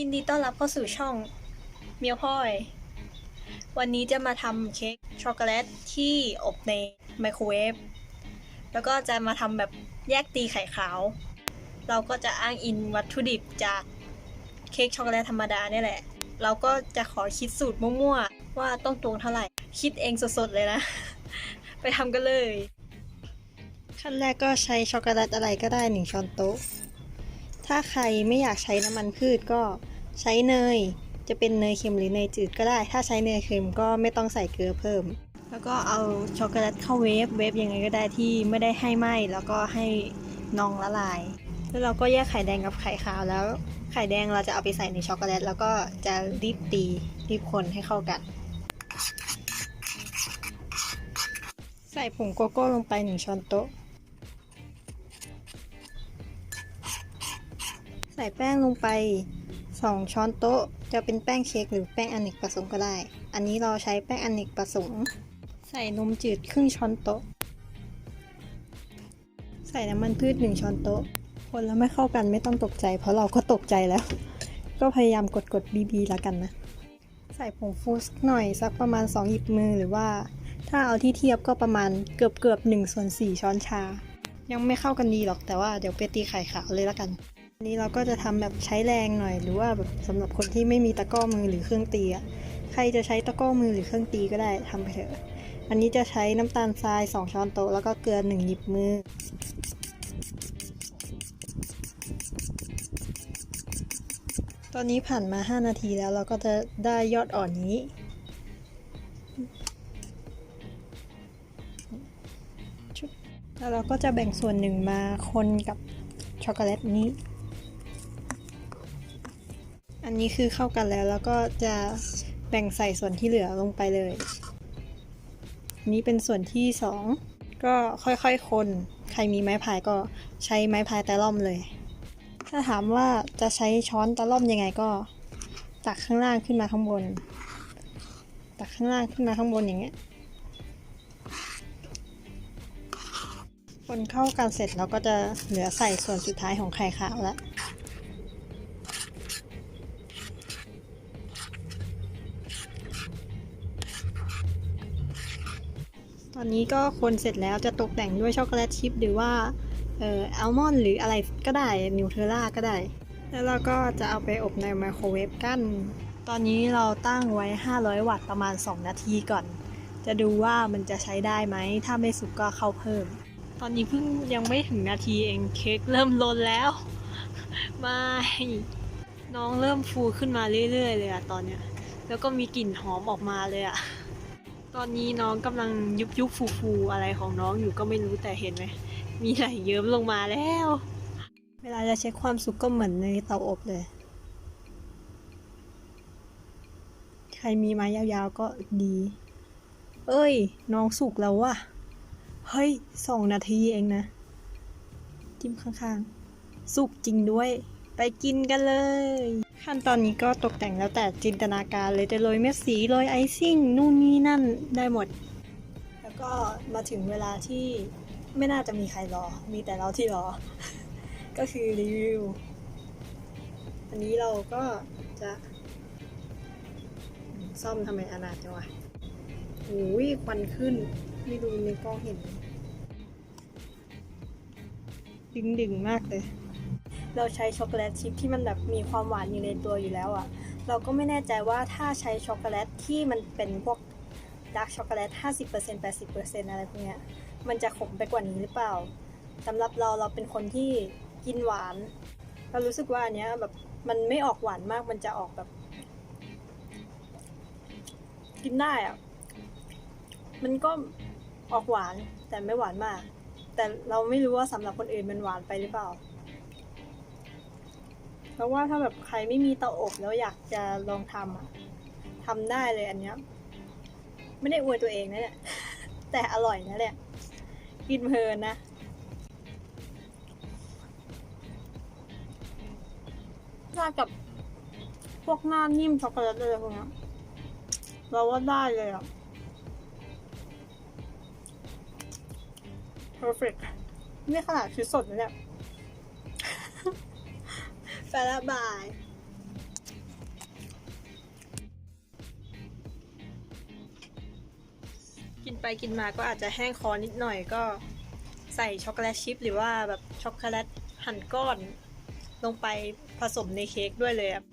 ยินดีต้อนรับเข้าสู่ช่องเมียวพ่อย วันนี้จะมาทำเค้กช็อกโกแลตที่อบในไมโครเวฟ แล้วก็จะมาทำแบบแยกตีไข่ขาว เราก็จะอ้างอิงวัตถุดิบจากเค้กช็อกโกแลตธรรมดาเนี่ยแหละ เราก็จะขอคิดสูตรมั่วๆ ว่าต้องตวงเท่าไหร่ คิดเองสดๆเลยนะ ไปทำกันเลย ขั้นแรกก็ใช้ช็อกโกแลตอะไรก็ได้หนึ่งช้อนโต๊ะ ถ้าใครไม่อยากใช้น้ำมันพืชก็ใช้เนย จะเป็นเนยเค็มหรือเนยจืดก็ได้ ถ้าใช้เนยเค็มก็ไม่ต้องใส่เกลือเพิ่ม แล้วก็เอาช็อกโกแลตเข้าเวฟเวฟยังไงก็ได้ที่ไม่ได้ให้ไหมแล้วก็ให้นองละลาย แล้วเราก็แยกไข่แดงกับไข่ขาวแล้ว ไข่แดงเราจะเอาไปใส่ในช็อกโกแลตแล้วก็จะรีบตีรีบคนให้เข้ากัน ใส่ผงโกโก้ลงไปหนึ่งช้อนโต๊ะ ใส่แป้งลงไป 2 ช้อนโต๊ะ จะเป็นแป้งเค้กหรือแป้งอเนกประสงค์ก็ได้ อันนี้เราใช้แป้งอเนกประสงค์ ใส่นมจืดครึ่งช้อนโต๊ะ ใส่น้ำมันพืช1ช้อนโต๊ะ คนแล้วไม่เข้ากันไม่ต้องตกใจ เพราะเราก็ตกใจแล้ว ก็พยายามกดกดบีบีแล้วกันนะ ใส่ผงฟูสหน่อยสักประมาณ 2 หยิบมือหรือว่า ถ้าเอาที่เทียบก็ประมาณเกือบเกือบหนึ่งส่วนสี่ช้อนชา ยังไม่เข้ากันดีหรอกแต่ว่าเดี๋ยวไปตีไข่ขาวเลยละกัน นนี้เราก็จะทำแบบใช้แรงหน่อย หรือว่าแบบสำหรับคนที่ไม่มีตะก้อมือหรือเครื่องตีอะใครจะใช้ตะก้อมือหรือเครื่องตีก็ได้ทำไปเถอะ อันนี้จะใช้น้ำตาลทราย 2 ช้อนโต๊ะแล้วก็เกลือ1หยิบมือตอนนี้ผ่านมา 5 นาทีแล้วเราก็จะได้ยอดอ่อนนี้แล้วเราก็จะแบ่งส่วนหนึ่งมาคนกับช็อกโกแลตนี้ อันนี้คือเข้ากันแล้ว แล้วก็จะแบ่งใส่ส่วนที่เหลือลงไปเลย นี้เป็นส่วนที่สองก็ค่อยๆคนใครมีไม้พายก็ใช้ไม้พายตะล่อมเลย ถ้าถามว่าจะใช้ช้อนตะล่อมยังไงก็ตักข้างล่างขึ้นมาข้างบน ตักข้างล่างขึ้นมาข้างบนอย่างเงี้ยคนเข้ากันเสร็จเราก็จะเหลือใส่ส่วนสุดท้ายของไข่ขาวแล้ว ตอนนี้ก็คนเสร็จแล้วจะตกแต่งด้วยช็อกโกแลตชิพหรือว่าเอ่ออัลมอนด์หรืออะไรก็ได้นิวเทลล่าก็ได้ แล้วเราก็จะเอาไปอบในไมโครเวฟกัน ตอนนี้เราตั้งไว้ 500 วัตต์ประมาณ 2 นาทีก่อน จะดูว่ามันจะใช้ได้ไหม ถ้าไม่สุกก็เข้าเพิ่ม ตอนนี้เพิ่งยังไม่ถึงนาทีเองเค้กเริ่มลนแล้วไม่น้องเริ่มฟูขึ้นมาเรื่อยๆเลยอะตอนเนี้ย แล้วก็มีกลิ่นหอมออกมาเลยอะ ตอนนี้น้องกำลังยุบยุบฟูฟูอะไรของน้องอยู่ก็ไม่รู้แต่เห็นไหม มีไหลเยิ้มลงมาแล้ว เวลาจะเช็คความสุกก็เหมือนในเตาอบเลย ใครมีไม้ยาวๆก็ดี เอ้ย น้องสุกแล้วว่ะ เฮ้ยสองนาทีเองนะ จิ้มข้างๆ สุกจริงด้วย ไปกินกันเลย ขั้นตอนนี้ก็ตกแต่งแล้วแต่จินตนาการเลยจะโรยเม็ดสีโรยไอซิ่งนู่นนี่นั่นได้หมด แล้วก็มาถึงเวลาที่ไม่น่าจะมีใครรอ มีแต่เราที่รอ ก็คือรีวิว อันนี้เราก็จะซ่อมทำไมอนาถจังวะโอ้ยควันขึ้น ไม่ดูในกล้องเห็น ดึงดึงมากเลย เราใช้ช็อกโกแลตชิพที่มันแบบมีความหวานอยู่ในตัวอยู่แล้วอะ่ะ เราก็ไม่แน่ใจว่าถ้าใช้ช็อกโกแลตที่มันเป็นพวกดาร์กช็อกโกแลต50% 80%อะไรพวกเนี้ย มันจะขมไปกว่านี้หรือเปล่าสำหรับเราเราเป็นคนที่กินหวาน เรารู้สึกว่าอันเนี้ยแบบมันไม่ออกหวานมากมันจะออกแบบ กินได้อะมันก็ออกหวานแต่ไม่หวานมาก แต่เราไม่รู้ว่าสำหรับคนอื่นมันหวานไปหรือเปล่า เพราะว่าถ้าแบบใครไม่มีเตาอบแล้วอยากจะลองทำอะทำได้เลยอันเนี้ยไม่ได้อวยตัวเองนะเนี่ยแต่อร่อยนะเนี่ยกินเพลินนะถ้ากับพวกหน้านิ่มช็อกโกแลตอะไรพวกเนี้ยเราว่าได้เลยอะ perfect นี่ขนาดคือสดนะเนี่ย ไปละบายกินไปกินมาก็อาจจะแห้งคอนิดหน่อยก็ใส่ช็อกโกแลตชิพหรือว่าแบบช็อกโกแลตหั่นก้อน ลงไปผสมในเค้กด้วยเลยอะ